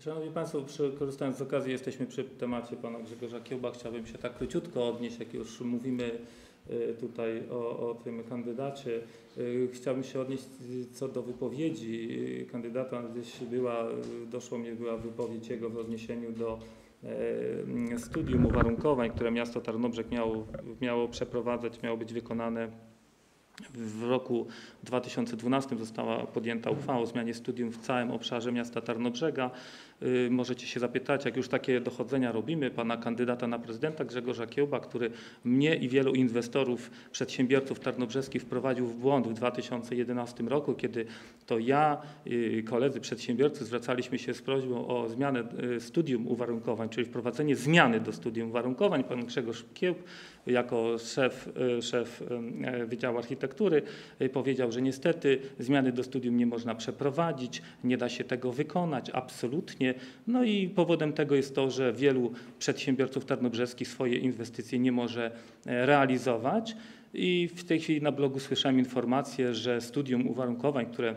Szanowni Państwo, przy, korzystając z okazji, jesteśmy przy temacie pana Grzegorza Kiełba. Chciałbym się tak króciutko odnieść, jak już mówimy y, tutaj o, o tym kandydacie. Y, Chciałbym się odnieść y, co do wypowiedzi kandydata. Gdzieś była, doszło mnie, była wypowiedź jego w odniesieniu do e, studium uwarunkowań, które miasto Tarnobrzeg miało, miało przeprowadzać, miało być wykonane w roku 2012 została podjęta uchwała o zmianie studium w całym obszarze miasta Tarnobrzega. Y, Możecie się zapytać, jak już takie dochodzenia robimy, pana kandydata na prezydenta Grzegorza Kiełba, który mnie i wielu inwestorów, przedsiębiorców tarnobrzeskich wprowadził w błąd w 2011 roku, kiedy to ja i koledzy przedsiębiorcy zwracaliśmy się z prośbą o zmianę y, studium uwarunkowań, czyli wprowadzenie zmiany do studium uwarunkowań. Pan Grzegorz Kiełb jako szef, y, szef y, Wydziału Architektury y, powiedział, że niestety zmiany do studium nie można przeprowadzić, nie da się tego wykonać absolutnie. No i powodem tego jest to, że wielu przedsiębiorców tarnobrzeskich swoje inwestycje nie może e, realizować. I w tej chwili na blogu słyszałem informację, że studium uwarunkowań, które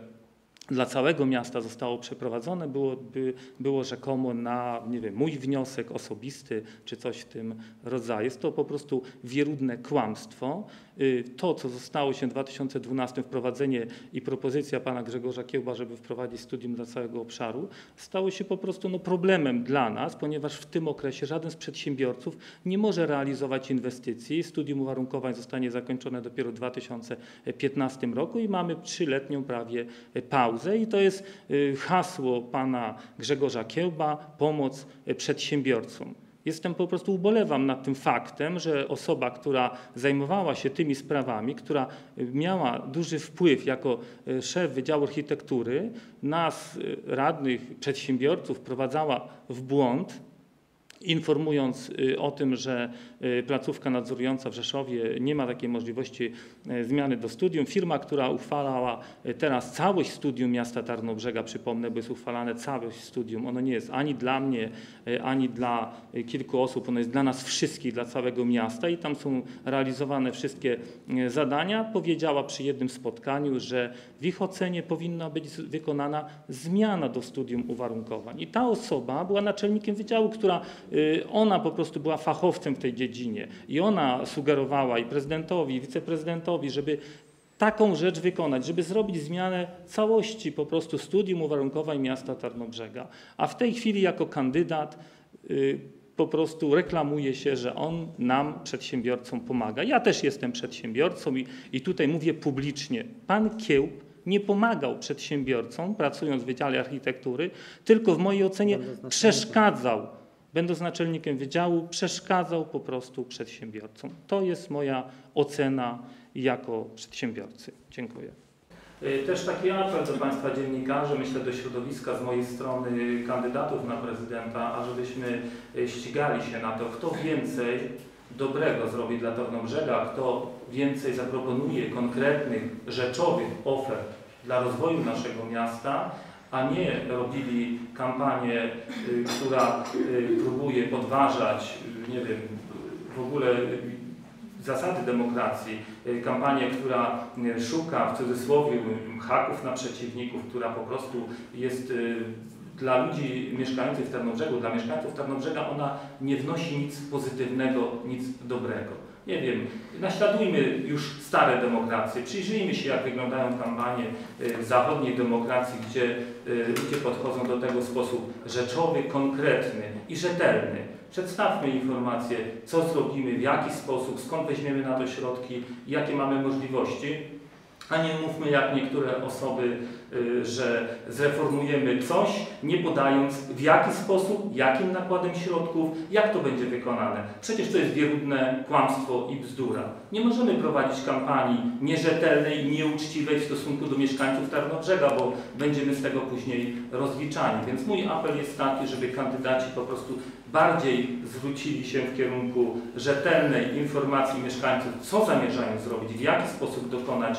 dla całego miasta zostało przeprowadzone, było, by, było rzekomo na, nie wiem, mój wniosek osobisty, czy coś w tym rodzaju. Jest to po prostu wierudne kłamstwo. Y, To, co zostało się w 2012, wprowadzenie i propozycja pana Grzegorza Kiełba, żeby wprowadzić studium dla całego obszaru, stało się po prostu no, problemem dla nas, ponieważ w tym okresie żaden z przedsiębiorców nie może realizować inwestycji. Studium uwarunkowań zostanie zakończone dopiero w 2015 roku i mamy trzyletnią prawie pauzę i to jest y, hasło pana Grzegorza Kiełba, pomoc y, przedsiębiorcom. Jestem po prostu ubolewam nad tym faktem, że osoba, która zajmowała się tymi sprawami, która y, miała duży wpływ jako szef Wydziału Architektury, nas, radnych, przedsiębiorców, wprowadzała w błąd, informując y, o tym, że y, placówka nadzorująca w Rzeszowie nie ma takiej możliwości y, zmiany do studium. Firma, która uchwalała teraz całość studium miasta Tarnobrzega, przypomnę, bo jest uchwalane całość studium, ono nie jest ani dla mnie, ani dla kilku osób, ono jest dla nas wszystkich, dla całego miasta i tam są realizowane wszystkie zadania, powiedziała przy jednym spotkaniu, że w ich ocenie powinna być wykonana zmiana do studium uwarunkowań. I ta osoba była naczelnikiem wydziału, która ona po prostu była fachowcem w tej dziedzinie i ona sugerowała i prezydentowi, i wiceprezydentowi, żeby taką rzecz wykonać, żeby zrobić zmianę całości po prostu studium uwarunkowań miasta Tarnobrzega. A w tej chwili jako kandydat y, po prostu reklamuje się, że on nam, przedsiębiorcom, pomaga. Ja też jestem przedsiębiorcą i, i tutaj mówię publicznie. Pan Kiełb nie pomagał przedsiębiorcom, pracując w Wydziale Architektury, tylko w mojej ocenie przeszkadzał, będąc naczelnikiem wydziału, przeszkadzał po prostu przedsiębiorcom. To jest moja ocena jako przedsiębiorcy. Dziękuję. Też taki apel do Państwa dziennikarzy, myślę do środowiska z mojej strony kandydatów na prezydenta, ażebyśmy e, ścigali się na to, kto więcej dobrego zrobi dla Tarnobrzega, kto więcej zaproponuje konkretnych, rzeczowych ofert dla rozwoju naszego miasta, a nie robili kampanię, y, która y, próbuje podważać, y, nie wiem, w ogóle zasady demokracji, kampanię, która szuka w cudzysłowie haków na przeciwników, która po prostu jest dla ludzi mieszkających w Tarnobrzegu, dla mieszkańców Tarnobrzega, ona nie wnosi nic pozytywnego, nic dobrego. Nie wiem, naśladujmy już stare demokracje, przyjrzyjmy się, jak wyglądają kampanie y, zachodniej demokracji, gdzie y, ludzie podchodzą do tego w sposób rzeczowy, konkretny i rzetelny. Przedstawmy informacje, co zrobimy, w jaki sposób, skąd weźmiemy na to środki, jakie mamy możliwości, a nie mówmy jak niektóre osoby, y, że zreformujemy coś, nie podając w jaki sposób, jakim nakładem środków, jak to będzie wykonane. Przecież to jest wierutne kłamstwo i bzdura. Nie możemy prowadzić kampanii nierzetelnej nieuczciwej w stosunku do mieszkańców Tarnobrzega, bo będziemy z tego później rozliczani. Więc mój apel jest taki, żeby kandydaci po prostu bardziej zwrócili się w kierunku rzetelnej informacji mieszkańców, co zamierzają zrobić, w jaki sposób dokonać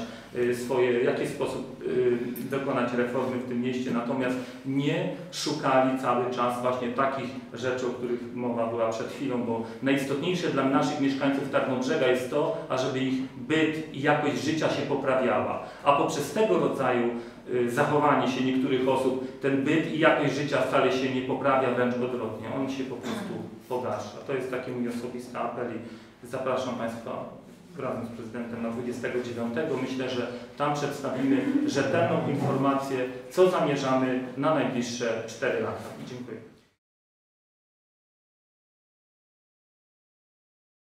swoje, w jaki sposób y, dokonać reformy w tym mieście, natomiast nie szukali cały czas właśnie takich rzeczy, o których mowa była przed chwilą, bo najistotniejsze dla naszych mieszkańców Tarnobrzega jest to, ażeby ich byt i jakość życia się poprawiała, a poprzez tego rodzaju y, zachowanie się niektórych osób ten byt i jakość życia wcale się nie poprawia, wręcz odwrotnie, on się po prostu pogarsza. To jest taki mój osobisty apel i zapraszam Państwa razem z prezydentem na 29. Myślę, że tam przedstawimy rzetelną informację, co zamierzamy na najbliższe 4 lata. Dziękuję.